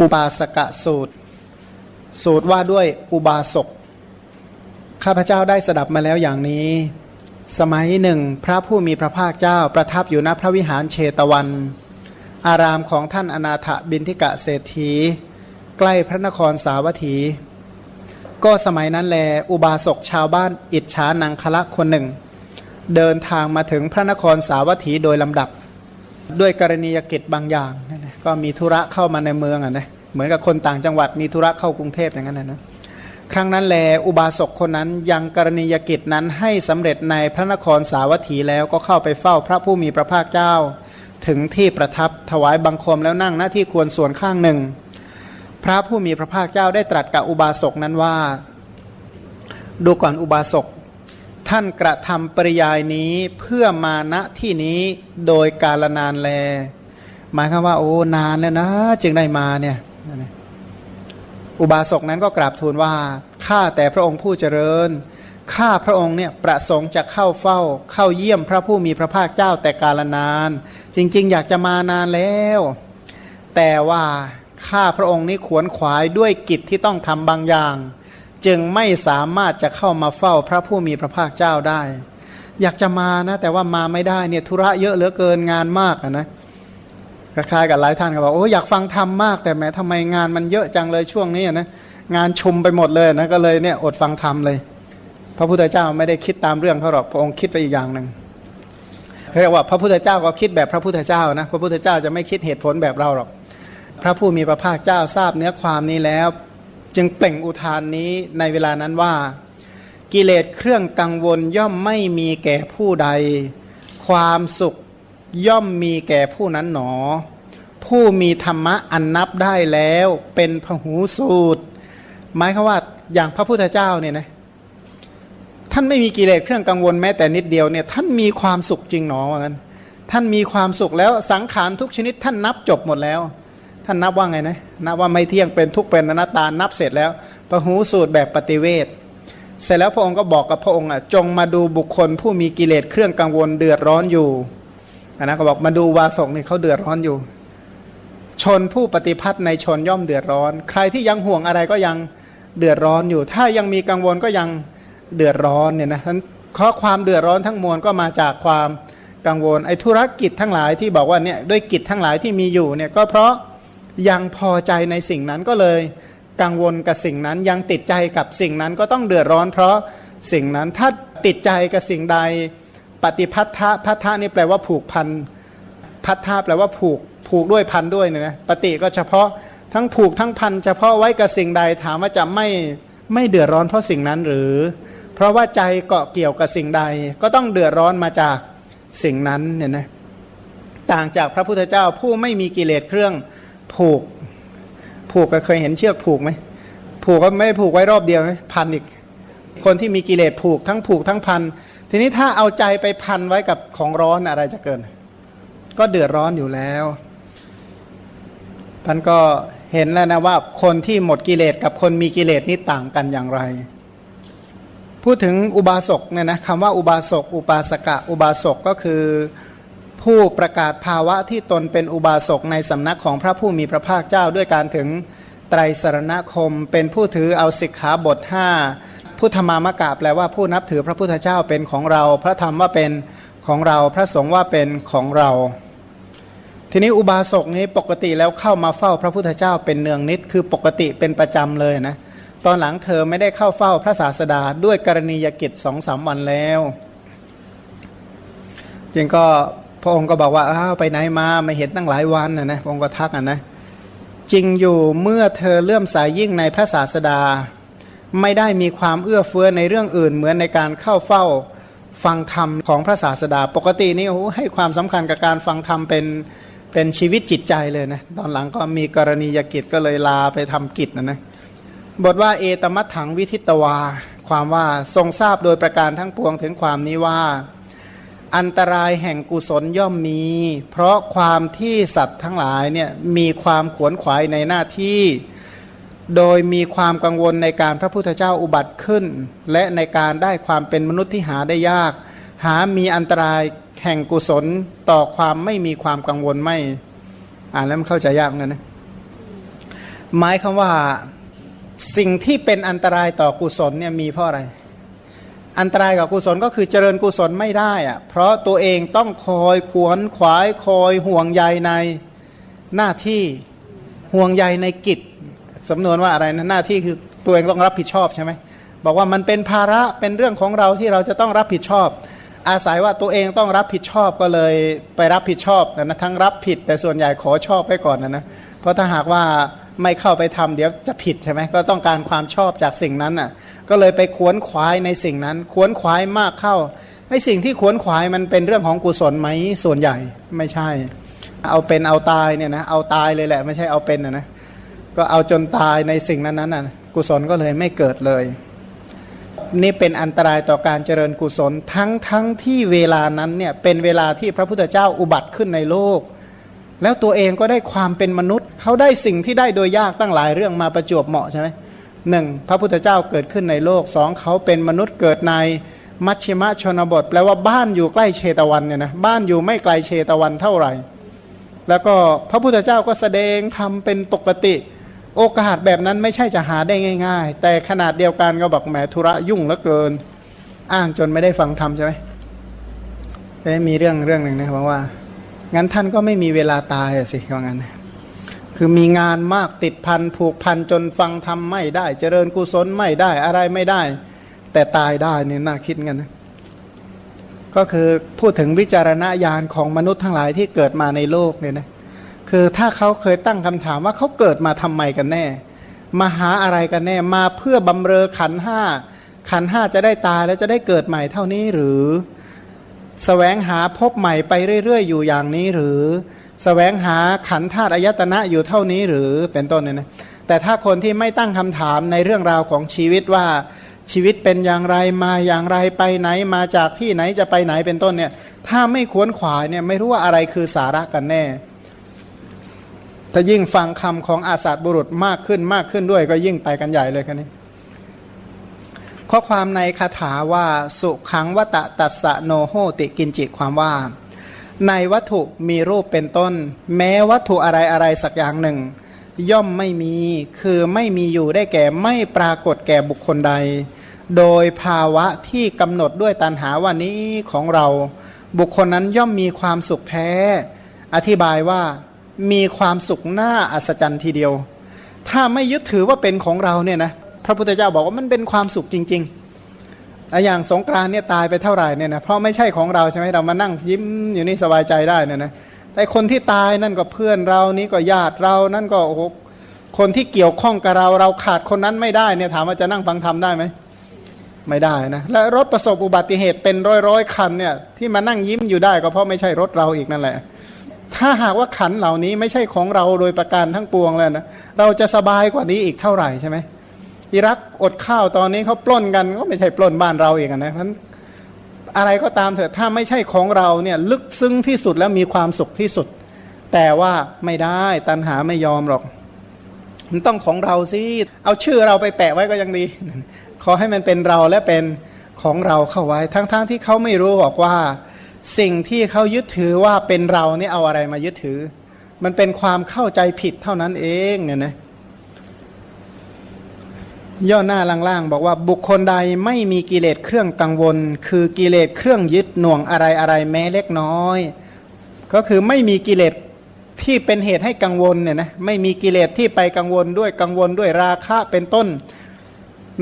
อุบาสกสูตร สูตรว่าด้วยอุบาสก ข้าพเจ้าได้สดับมาแล้วอย่างนี้ สมัยหนึ่ง พระผู้มีพระภาคเจ้าประทับอยู่ณพระวิหารเชตวัน อารามของท่านอนาถบินทิกะเศรษฐี ใกล้พระนครสาวัตถี ก็สมัยนั้นแล อุบาสกชาวบ้านอิจฉานังคละคนหนึ่ง เดินทางมาถึงพระนครสาวัตถีโดยลำดับ ด้วยกรณียกิจบางอย่างก็มีธุระเข้ามาในเมืองอะนะ เหมือนกับคนต่างจังหวัดมีธุระเข้ากรุงเทพอย่างนั้นนะครั้งนั้นแลอุบาสกคนนั้นยังกรณียกิจนั้นให้สำเร็จในพระนครสาวัตถีแล้วก็เข้าไปเฝ้าพระผู้มีพระภาคเจ้า ถึงที่ประทับถวายบังคมแล้วนั่งหน้าที่ควรส่วนข้างหนึ่ง พระผู้มีพระภาคเจ้าได้ตรัสกับอุบาสกนั้นว่า ดูก่อนอุบาสกท่านกระทำปริยายนี้เพื่อมาณที่นี้โดยกาลนานแล หมายความว่าโอ้นานแล้วนะ จึงได้มาเนี่ย อุบาสกนั้นก็กราบทูลว่าข้าแต่พระองค์ผู้เจริญข้าพระองค์เนี่ยประสงค์จะเข้าเฝ้า เข้าเยี่ยมพระผู้มีพระภาคเจ้าแต่กาลนาน จริงๆ อยากจะมานานแล้ว แต่ว่าข้าพระองค์นี้ขวนขวายด้วยกิจที่ต้องทำบางอย่าง จึงไม่สามารถจะเข้ามาเฝ้าพระผู้มีพระภาคเจ้าได้ อยากจะมานะ แต่ว่ามาไม่ได้เนี่ยธุระเยอะเหลือเกินงานมากอะนะ คล้ายๆกับหลายท่านก็บอกโอ้อยากฟังธรรมมาก แต่แม้ทำไมงานมันเยอะจังเลยช่วงนี้นะงานชุมไปหมดเลยนะก็เลยเนี่ยอดฟังธรรมเลย พระพุทธเจ้าไม่ได้คิดตามเรื่องเขาหรอกพระองค์คิดไปอีกอย่างหนึ่งเขาเรียกว่าพระพุทธเจ้าก็คิดแบบพระพุทธเจ้านะพระพุทธเจ้าจะไม่คิดเหตุผลแบบเราหรอก พระผู้มีพระภาคเจ้าทราบเนื้อความนี้แล้ว จึงเปล่งอุทานนี้ในเวลานั้นว่า กิเลสเครื่องกังวลย่อมไม่มีแก่ผู้ใด ความสุข ย่อมมีแก่ผู้นั้นหนอ ผู้มีธรรมะอันนับได้แล้วเป็นพหูสูตร หมายคือว่าอย่างพระพุทธเจ้าเนี่ยนะท่านไม่มีกิเลสเครื่องกังวลแม้แต่นิดเดียวเนี่ยท่านมีความสุขจริงหนอว่างั้นท่านมีความสุขแล้วสังขารทุกชนิดท่านนับจบหมดแล้ว ท่านนับว่าไงนะนับว่าไม่เที่ยงเป็นทุกเป็นอนัตตานับเสร็จแล้วพหูสูตรแบบปฏิเวทเสร็จแล้วพระองค์ก็บอกกับพระองค์อะจงมาดูบุคคลผู้มีกิเลสเครื่องกังวลเดือดร้อนอยู่ นนะก็บอกมาดูวาสกนี่เขาเดือดร้อนอยู่ ชนผู้ปฏิพัติในชนย่อมเดือดร้อน ใครที่ยังห่วงอะไรก็ยังเดือดร้อนอยู่ ถ้ายังมีกังวลก็ยังเดือดร้อนเนี่ยนะทั้นข้อความเดือดร้อนทั้งมวลก็มาจากความกังวลไอ้ธุรกิจทั้งหลายที่บอกว่าเนี่ยด้วยกิจทั้งหลายที่มีอยู่เนี่ยก็เพราะยังพอใจในสิ่งนั้นก็เลยกังวลกับสิ่งนั้นยังติดใจกับสิ่งนั้นก็ต้องเดือดร้อน เพราะสิ่งนั้นถ้าติดใจกับสิ่งใด ปฏิพัทธะพัทธะนี่แปลว่าผูกพันพัทธะแปลว่าผูกผูกด้วยพันด้วยเนี่ยนะปฏิก็เฉพาะทั้งผูกทั้งพันเฉพาะไว้กับสิ่งใดถามว่าจะไม่ไม่เดือดร้อนเพราะสิ่งนั้นหรือ เพราะว่าใจเกาะเกี่ยวกับสิ่งใด ก็ต้องเดือดร้อนมาจากสิ่งนั้นเนี่ยนะต่างจากพระพุทธเจ้าผู้ไม่มีกิเลสเครื่องผูก ผูกก็เคยเห็นเชือกผูกไหมผูกก็ไม่ผูกไว้รอบเดียวไหมพันอีก คนที่มีกิเลสผูกทั้งผูกทั้งพัน ทีนี้ถ้าเอาใจไปพันไว้กับของร้อนอะไรจะเกิน ก็เดือดร้อนอยู่แล้วท่านก็เห็นแล้วนะว่าคนที่หมดกิเลสกับคนมีกิเลสนี่ต่างกันอย่างไร พูดถึงอุบาสกเนี่ยนะคำว่าอุบาสก อุปาสกะ อุบาสกก็คือผู้ประกาศภาวะที่ตนเป็นอุบาสกในสำนักของพระผู้มีพระภาคเจ้าด้วยการถึงไตรสรณคม เป็นผู้ถือเอาสิกขาบท5 พุทธมามกะแปลว่าผู้นับถือพระพุทธเจ้าเป็นของเรา พระธรรมว่าเป็นของเราพระสงฆ์ว่าเป็นของเรา ทีนี้อุบาสกนี้ปกติแล้วเข้ามาเฝ้าพระพุทธเจ้าเป็นเนืองนิด คือปกติเป็นประจำเลยนะตอนหลังเธอไม่ได้เข้าเฝ้าพระศาสดาด้วยกรณียกิจสองสามวันแล้วจึงก็พระองค์ก็บอกว่าอ้าวไปไหนมาไม่เห็นตั้งหลายวันนะนะพระองค์ก็ทักอะนะจริงอยู่เมื่อเธอเลื่อมสายยิ่งในพระศาสดา ไม่ได้มีความเอื้อเฟื้อในเรื่องอื่น เหมือนในการเข้าเฝ้าฟังธรรมของพระศาสดา ปกตินี่โอ้ให้ความสำคัญกับการฟังธรรมเป็นเป็นชีวิตจิตใจเลยนะตอนหลังก็มีกรณียกิจก็เลยลาไปทำกิจนะนะบทว่าเอตมัตถังวิทิตวา ความว่าทรงทราบโดยประการทั้งปวงถึงความนี้ว่า อันตรายแห่งกุศลย่อมมี เพราะความที่สัตว์ทั้งหลายเนี่ยมีความขวนขวายในหน้าที่ โดยมีความกังวลในการพระพุทธเจ้าอุบัติขึ้น และในการได้ความเป็นมนุษย์ที่หาได้ยาก หามีอันตรายแห่งกุศลต่อความไม่มีความกังวลไม่ อ่านแล้วมันเข้าใจยากเหมือนกันนะหมายคำว่าสิ่งที่เป็นอันตรายต่อกุศลเนี่ยมีเพราะอะไร อันตรายกับกุศลก็คือเจริญกุศลไม่ได้อะเพราะตัวเองต้องคอยขวนขวายคอยห่วงใยในหน้าที่ห่วงใยในกิจ สำนวนว่าอะไรนะหน้าที่คือตัวเองต้องรับผิดชอบใช่ไหมบอกว่ามันเป็นภาระเป็นเรื่องของเราที่เราจะต้องรับผิดชอบ อาศัยว่าตัวเองต้องรับผิดชอบก็เลยไปรับผิดชอบนะทั้งรับผิด แต่ส่วนใหญ่ขอชอบไปก่อนนะนะเพราะถ้าหากว่าไม่เข้าไปทำเดี๋ยวจะผิดใช่ไหมก็ต้องการความชอบจากสิ่งนั้นน่ะก็เลยไปขวนขวายในสิ่งนั้น ขวนขวายมากเข้าให้สิ่งที่ขวนขวายมันเป็นเรื่องของกุศลไหมส่วนใหญ่ไม่ใช่ เอาเป็นเอาตายเนี่ยนะเอาตายเลยแหละ ไม่ใช่เอาเป็นนะนะ ก็เอาจนตายในสิ่งนั้นนั้นน่ะกุศลก็เลยไม่เกิดเลย นี่เป็นอันตรายต่อการเจริญกุศลทั้งทั้งที่เวลานั้นเนี่ยเป็นเวลาที่พระพุทธเจ้าอุบัติขึ้นในโลก แล้วตัวเองก็ได้ความเป็นมนุษย์ เขาได้สิ่งที่ได้โดยยากตั้งหลายเรื่องมาประจวบเหมาะใช่ไหมหนึ่งพระพุทธเจ้าเกิดขึ้นในโลกสองเขาเป็นมนุษย์เกิดในมัชชิมะชนบทแปลว่าบ้านอยู่ใกล้เชตวันเนี่ยนะบ้านอยู่ไม่ไกลเชตวันเท่าไหร่ แล้วก็พระพุทธเจ้าก็แสดงทำเป็นปกติ โอกาสแบบนั้นไม่ใช่จะหาได้ง่าย ๆ แต่ขนาดเดียวกันก็บอกแหมธุระยุ่งเหลือเกิน อ้างจนไม่ได้ฟังธรรมใช่ไหมเอ๊ะมีเรื่องเรื่องหนึ่งนะบอกว่า งั้นท่านก็ไม่มีเวลาตายสิว่างั้นคือมีงานมากติดพันผูกพันจนฟังธรรมไม่ได้ เจริญกุศลไม่ได้อะไรไม่ได้ แต่ตายได้เนี่ยน่าคิดกันนะก็คือพูดถึงวิจารณญาณของมนุษย์ทั้งหลายที่เกิดมาในโลกเนี่ยนะ คือถ้าเขาเคยตั้งคำถามว่าเขาเกิดมาทำไมกันแน่ มาหาอะไรกันแน่ มาเพื่อบำเรอขันห้า ขันห้าจะได้ตายแล้วจะได้เกิดใหม่เท่านี้หรือแสวงหาพบใหม่ไปเรื่อย ๆ อยู่อย่างนี้หรือแสวงหาขันธาตุอายตนะอยู่เท่านี้หรือเป็นต้นเนี่ยนะแต่ถ้าคนที่ไม่ตั้งคำถามในเรื่องราวของชีวิตว่าชีวิตเป็นอย่างไรมาอย่างไรไปไหนมาจากที่ไหนจะไปไหนเป็นต้นเนี่ยถ้าไม่ขวนขวายเนี่ยไม่รู้ว่าอะไรคือสาระกันแน่ ถ้ายิ่งฟังคำของอาสาบุรุษมากขึ้นมากขึ้นด้วย ก็ยิ่งไปกันใหญ่เลยครับนี้ ข้อความในคาถาว่าสุขังวตะตัสะโนโหติกินจิความว่า ในวัตถุมีรูปเป็นต้น แม้วัตถุอะไรอะไรสักอย่างหนึ่ง ย่อมไม่มีคือไม่มีอยู่ได้แก่ไม่ปรากฏแก่บุคคลใด โดยภาวะที่กำหนดด้วยตันหาว่านี้ของเรา บุคคลนั้นย่อมมีความสุขแท้ อธิบายว่า มีความสุขหน้าอัศจรรย์ทีเดียว ถ้าไม่ยึดถือว่าเป็นของเราเนี่ยนะพระพุทธเจ้าบอกว่ามันเป็นความสุขจริงๆอะอย่างสงกรานต์เนี่ยตายไปเท่าไหร่เนี่ยนะเพราะไม่ใช่ของเราใช่ไหมเรามานั่งยิ้มอยู่นี่สบายใจได้เนี่ยนะแต่คนที่ตายนั่นก็เพื่อนเรานี่ก็ญาติเรานั่นก็โอ้โหคนที่เกี่ยวข้องกับเราเราขาดคนนั้นไม่ได้เนี่ยถามว่าจะนั่งฟังธรรมได้ไหมไม่ได้นะและรถประสบอุบัติเหตุเป็นร้อยร้อยๆคันเนี่ยที่มานั่งยิ้มอยู่ได้ก็เพราะไม่ใช่รถเราอีกนั่นแหละ ถ้าหากว่าขันเหล่านี้ไม่ใช่ของเราโดยประการทั้งปวงแล้วนะเราจะสบายกว่านี้อีกเท่าไหร่ใช่ไหมอิรักอดข้าวตอนนี้เขาปล้นกันก็ไม่ใช่ปล้นบ้านเราเองนะเพราะฉะนั้นอะไรก็ตามเถอะถ้าไม่ใช่ของเราเนี่ยลึกซึ้งที่สุดแล้วมีความสุขที่สุด แต่ว่าไม่ได้ตันหาไม่ยอมหรอก มันต้องของเราสิเอาชื่อเราไปแปะไว้ก็ยังดี ขอให้มันเป็นเราและเป็นของเราเข้าไว้ ทั้งๆทที่เขาไม่รู้บอกว่า สิ่งที่เขายึดถือว่าเป็นเรานี่เอาอะไรมายึดถือ มันเป็นความเข้าใจผิดเท่านั้นเองเนี่ยนะย่อหน้าล่างๆ บอกว่าบุคคลใดไม่มีกิเลสเครื่องกังวล คือกิเลสเครื่องยึดหน่วงอะไรอะไรแม้เล็กน้อย ก็คือไม่มีกิเลสที่เป็นเหตุให้กังวลเนี่ยนะไม่มีกิเลสที่ไปกังวลด้วยกังวลด้วยราคะเป็นต้น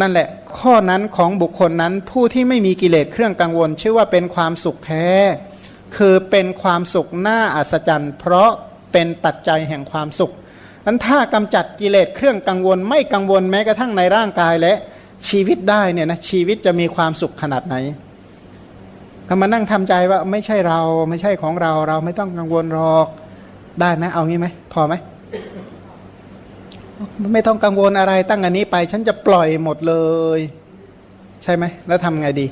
นั่นแหละ ข้อนั้นของบุคคลนั้นผู้ที่ไม่มีกิเลสเครื่องกังวล ชื่อว่าเป็นความสุขแท้ คือเป็นความสุขหน้าอัศจรรย์ เพราะเป็นปัจจัยแห่งความสุขนั้นถ้ากำจัดกิเลสเครื่องกังวล ไม่กังวลแม้กระทั่งในร่างกายและชีวิตได้เนี่ยนะชีวิตจะมีความสุขขนาดไหนถ้ามานั่งทำใจว่าไม่ใช่เราไม่ใช่ของเราเราไม่ต้องกังวลหรอกได้ไหมเอางี้ไหมพอไหม ไม่ต้องกังวลอะไรตั้งอันนี้ไป ฉันจะปล่อยหมดเลย ใช่ไหม แล้วทำไงดี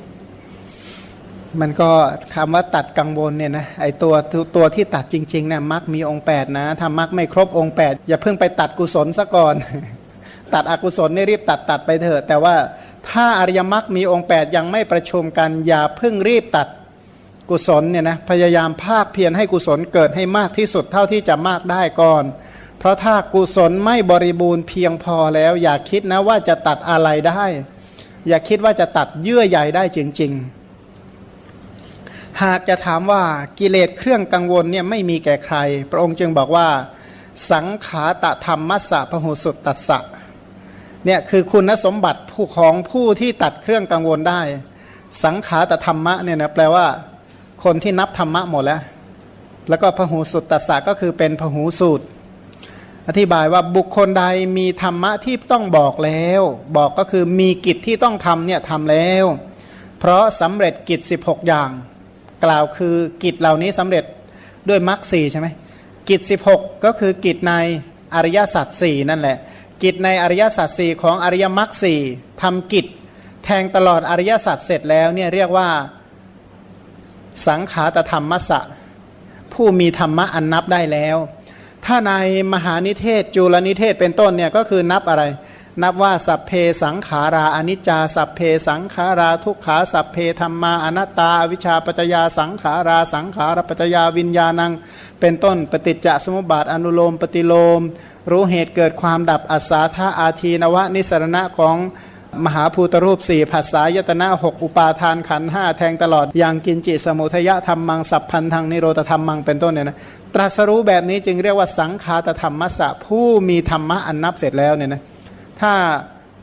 มันก็คำว่าตัดกังวลเนี่ยนะไอตัวตัวที่ตัดจริงๆเนี่ยมักมีองค์ 8 นะถ้ามักไม่ครบองค์ 8 อย่าเพิ่งไปตัดกุศลซะก่อน ตัดอกุศลนี่รีบตัดตัดไปเถอะ แต่ว่าถ้าอริยมรรคมีองค์ 8 ยังไม่ประชุมกัน อย่าเพิ่งรีบตัดกุศลเนี่ยนะพยายามภาคเพียรให้กุศลเกิดให้มากที่สุดเท่าที่จะมากได้ก่อน เพราะถ้ากุศลไม่บริบูรณ์เพียงพอแล้ว อย่าคิดนะว่าจะตัดอะไรได้ อย่าคิดว่าจะตัดเยื่อใยได้จริง ๆ หากจะถามว่ากิเลสเครื่องกังวลเนี่ยไม่มีแก่ใคร พระองค์จึงบอกว่า สังขาตธรรมมัสสะพหุสุตตัสสะเนี่ยคือคุณสมบัติผู้ของผู้ที่ตัดเครื่องกังวลได้ สังขาตธรรมะเนี่ยนะแปลว่า คนที่นับธรรมะหมดแล้ว แล้วก็พหูสุตตัสสะก็คือเป็นพหูสูตร อธิบายว่าบุคคลใดมีธรรมะที่ต้องบอกแล้ว บอกก็คือมีกิจที่ต้องทำเนี่ยทำแล้ว เพราะสำเร็จกิจ 16 อย่าง กล่าวคือกิจเหล่านี้สำเร็จด้วยมรรคสีใช่ไหมกิจ 16 ก็คือกิจในอริยสัจสี่นั่นแหละ กิจในอริยสัจสี่ของอริยมรรคสี่ทำกิจแทงตลอดอริยสัจเสร็จแล้วเนี่ยเรียกว่าสังขาตธรรมมัสสะผู้มีธรรมะอันนับได้แล้ว ถ้าในมหานิเทศจุลนิเทศเป็นต้นเนี่ยก็คือนับอะไร นับว่าสัพเพสังขาราอนิจจาสัพเพสังขาราทุกขาสัพเพธรรมาอนัตตาอวิชชาปัจจยาสังขาราสังขารปัจจยาวิญญาณัง เป็นต้นปฏิจจสมุปบาทอนุโลม ปฏิโลม รู้เหตุเกิดความดับอัศาธาอาทีนวะนิสรณะของมหาภูตรูปสี่ภาษายตนะหกอุปาทานขันห้าแทงตลอดอย่างกินจิสมุทยธรรมมังสัพพันธังนิโรธธรรมมังเป็นต้นเนี่ยนะ ตรัสรู้แบบนี้จึงเรียกว่าสังคาตธรรมมัสะผู้มีธรรมะอันนับเสร็จแล้วเนี่ยนะถ้า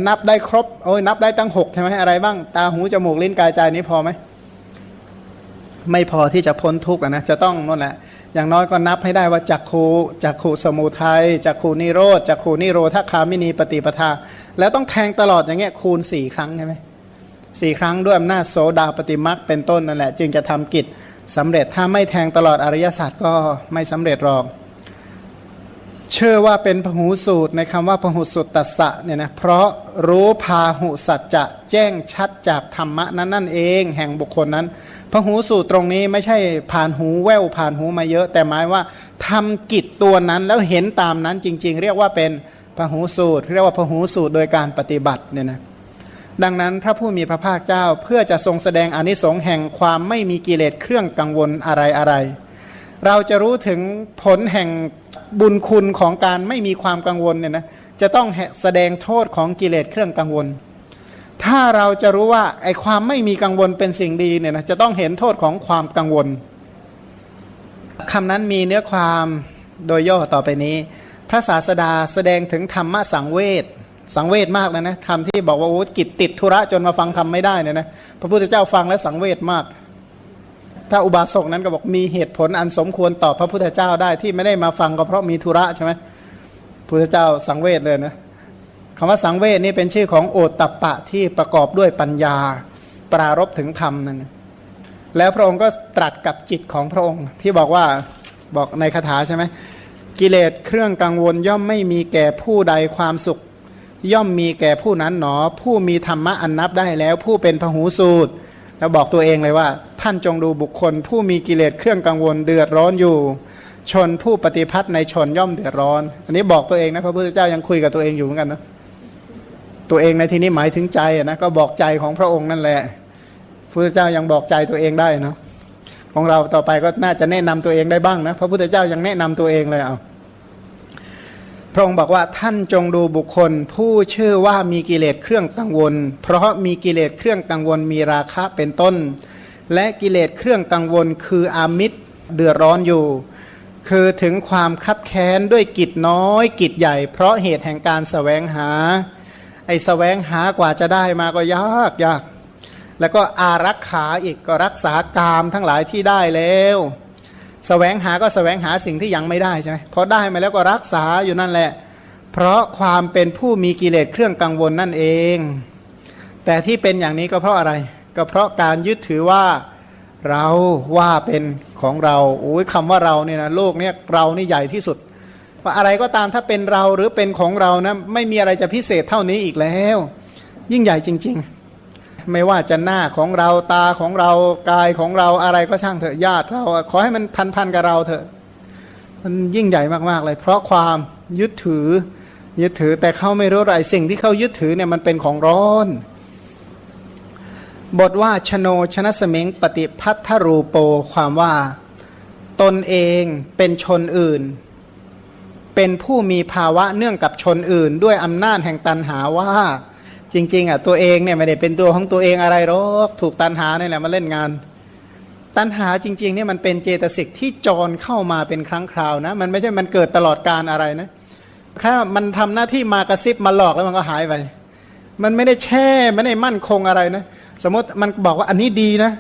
นับได้ครบโอ้ยนับได้ตั้งหกใช่ไหมอะไรบ้าง ตาหูจมูกลิ้นกายใจนี้พอไหมไม่พอที่จะพ้นทุกข์นะจะต้องนั่นแหละอย่างน้อยก็นับให้ได้ว่าจักขูจักขูสมุทัยจักขูนิโรธจักขูนิโรธคามินีปฏิปทา แล้วต้องแทงตลอดอย่างเงี้ยคูณสี่ครั้งใช่ไหมสี่ครั้งด้วยอำนาจโสดาปฏิมักเป็นต้นนั่นแหละ จึงจะทำกิจ สำเร็จถ้าไม่แทงตลอดอริยศาสตร์ก็ไม่สำเร็จหรอก เชื่อว่าเป็นพหูสูตรในคำว่าพหูสุตตัสสะเนี่ยนะเพราะรู้พาหุสัจจะแจ้งชัดจากธรรมะนั้นนั่นเองแห่งบุคคลนั้นพหูสูตรตรงนี้ไม่ใช่ผ่านหูแววผ่านหูมาเยอะ แต่หมายว่าทำกิจตัวนั้นแล้วเห็นตามนั้นจริง ๆ เรียกว่าเป็นพหูสูตร เรียกว่าพหูสูตรโดยการปฏิบัติเนี่ยนะ ดังนั้นพระผู้มีพระภาคเจ้าเพื่อจะทรงแสดงอนิสงส์แห่งความไม่มีกิเลสเครื่องกังวลอะไรอะไร เราจะรู้ถึงผลแห่งบุญคุณของการไม่มีความกังวลเนี่ยนะจะต้องแสดงโทษของกิเลสเครื่องกังวล ถ้าเราจะรู้ว่าไอ้ความไม่มีกังวลเป็นสิ่งดีเนี่ยนะจะต้องเห็นโทษของความกังวลคำนั้นมีเนื้อความโดยย่อต่อไปนี้ พระศาสดาแสดงถึงธรรมะสังเวช สังเวชมากเลยนะธรรมที่บอกว่าโอ้กิจติดธุระจนมาฟังธรรมไม่ได้เนี่ยนะพระพุทธเจ้าฟังแล้วสังเวชมาก ถ้าอุบาสกนั้นก็บอกมีเหตุผลอันสมควรตอบพระพุทธเจ้าได้ที่ไม่ได้มาฟังก็เพราะมีธุระใช่ไหมพุทธเจ้าสังเวชเลยนะคำว่าสังเวชนี่เป็นชื่อของโอตตัปปะที่ประกอบด้วยปัญญา ปรารบถึงธรรมนั่นแล้วพระองค์ก็ตรัสกับจิตของพระองค์ที่บอกว่าบอกในคาถาใช่ไหมกิเลสเครื่องกังวลย่อมไม่มีแก่ผู้ใดความสุข ย่อมมีแก่ผู้นั้นหนอ ผู้มีธรรมะอันนับได้แล้ว ผู้เป็นพหูสูตรแล้วบอกตัวเองเลยว่า ท่านจงดูบุคคล ผู้มีกิเลสเครื่องกังวลเดือดร้อนอยู่ ชนผู้ปฏิพัติในชนย่อมเดือดร้อน อันนี้บอกตัวเองนะพระพุทธเจ้ายังคุยกับตัวเองอยู่เหมือนกันนะตัวเองในที่นี้หมายถึงใจนะก็บอกใจของพระองค์นั่นแหละพระพุทธเจ้ายังบอกใจตัวเองได้เนาะของเราต่อไปก็น่าจะแนะนำตัวเองได้บ้างนะพระพุทธเจ้ายังแนะนำตัวเองเลยเอา พระองค์บอกว่าท่านจงดูบุคคล ผู้ชื่อว่ามีกิเลสเครื่องกังวล เพราะมีกิเลสเครื่องกังวลมีราคะเป็นต้น และกิเลสเครื่องกังวลคืออามิตรเดือดร้อนอยู่ คือถึงความคับแค้นด้วยกิจน้อยกิจใหญ่ เพราะเหตุแห่งการสแสวงหา ไอ้สแสวงหากว่าจะได้มาก็ยากยากแล้วก็อารักขาอีกก็รักษากามทั้งหลายที่ได้แล้ว แสวงหาก็สแสวงหาสิ่งที่ยังไม่ได้ใช่ไหมพอได้มาแล้วก็รักษาอยู่นั่นแหละ เพราะความเป็นผู้มีกิเลสเครื่องกังวลนั่นเอง แต่ที่เป็นอย่างนี้ก็เพราะอะไร ก็เพราะการยึดถือว่าเราว่าเป็นของเราโอ้ยคำว่าเราเนี่ยนะโลกเนี่ยเรานี่ใหญ่ที่สุดว่าอะไรก็ตามถ้าเป็นเราหรือเป็นของเรานะไม่มีอะไรจะพิเศษเท่านี้อีกแล้ว ยิ่งใหญ่จริง ๆ ไม่ว่าจะหน้าของเราตาของเรากายของเราอะไรก็ช่างเถอะญาติเราขอให้มันพันพันกับเราเถอะ มันยิ่งใหญ่มากๆเลย เพราะความยึดถือยึดถือแต่เขาไม่รู้อะไรสิ่งที่เขายึดถือเนี่ยมันเป็นของร้อน บทว่าชโนชนะสมิงปฏิพัทธรูโปความว่า ตนเองเป็นชนอื่น เป็นผู้มีภาวะเนื่องกับชนอื่น ด้วยอำนาจแห่งตันหาว่า จริง ๆอะตัวเองเนี่ยไม่ได้เป็นตัวของตัวเองอะไรหรอกถูกตันหาเนี่ยแหละมาเล่นงาน ตัณหาจริงๆเนี่ยมันเป็นเจตสิกที่จรเข้ามาเป็นครั้งคราวนะ มันไม่ใช่มันเกิดตลอดการอะไรนะแค่มันทำหน้าที่มากระซิบมาหลอกแล้วมันก็หายไป มันไม่ได้แช่ไม่ได้มั่นคงอะไรนะ สมมติมันบอกว่าอันนี้ดีนะ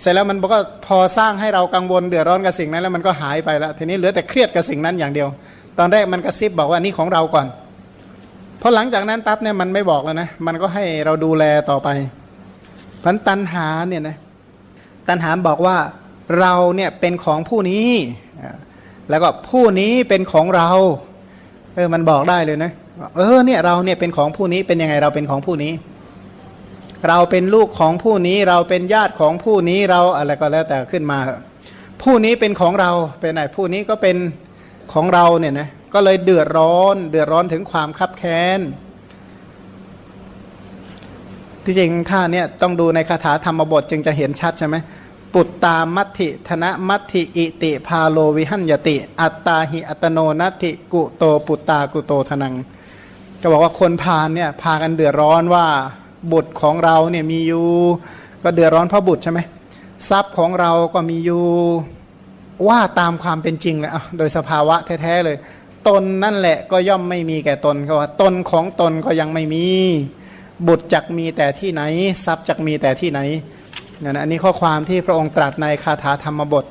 เสร็จแล้วมันก็พอสร้างให้เรากังวลเดือดร้อนกับสิ่งนั้นแล้วมันก็หายไปแล้วทีนี้เหลือแต่เครียดกับสิ่งนั้นอย่างเดียว ตอนแรกมันกระซิบบอกว่าอันนี้ของเราก่อน พอหลังจากนั้นปั๊บเนี่ยมันไม่บอกแล้วนะมันก็ให้เราดูแลต่อไปพันตันหาเนี่ยนะตัณหาบอกว่าเราเนี่ยเป็นของผู้นี้ แล้วก็ผู้นี้เป็นของเราเออมันบอกได้เลยนะเออเนี่ยเราเนี่ยเป็นของผู้นี้เป็นยังไงเราเป็นของผู้นี้ เราเป็นลูกของผู้นี้ เราเป็นญาติของผู้นี้เราอะไรก็แล้วแต่ขึ้นมา ผู้นี้เป็นของเราเป็นไหนผู้นี้ก็เป็นของเราเนี่ยนะ ก็เลยเดือดร้อน เดือดร้อนถึงความคับแค้น ที่จริงท่าเนี่ยต้องดูในคาถาธรรมบทจึงจะเห็นชัดใช่ไหม ปุตตามัตถิธนะมัตถิอิติพาโลวิหันยติ อัตตาหิอัตโนนัตถิกุโตปุตตากุโตทนัง ก็บอกว่าคนพาลเนี่ยพากันเดือดร้อนว่าบุตรของเราเนี่ยมีอยู่ก็เดือดร้อนเพราะบุตรใช่ไหมทรัพย์ของเราก็มีอยู่ว่าตามความเป็นจริงเลยอะโดยสภาวะแท้ๆเลย ตนนั่นแหละก็ย่อมไม่มีแก่ตนก็ว่า ตนของตนก็ยังไม่มี บุตรจักมีแต่ที่ไหน ทรัพย์จักมีแต่ที่ไหนนั่นนะอันนี้ข้อความที่พระองค์ตรัสในคาถาธรรมบท